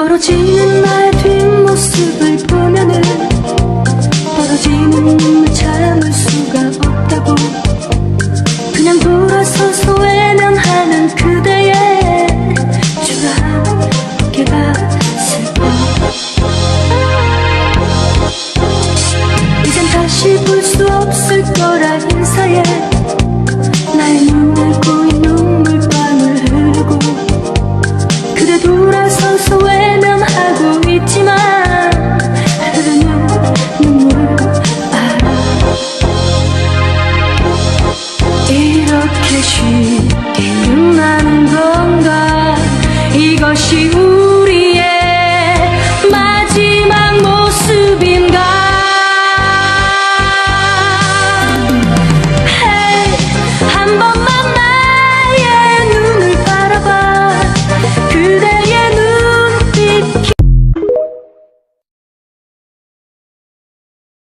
멀어지는 나의 뒷모습을 보면은 벌어지는 눈물 그 참을 수가 없다고. 그냥 돌아서서 외면하는 그대의 주가 어깨가 슬퍼 이젠 다시 볼 수 없을 거라 인사해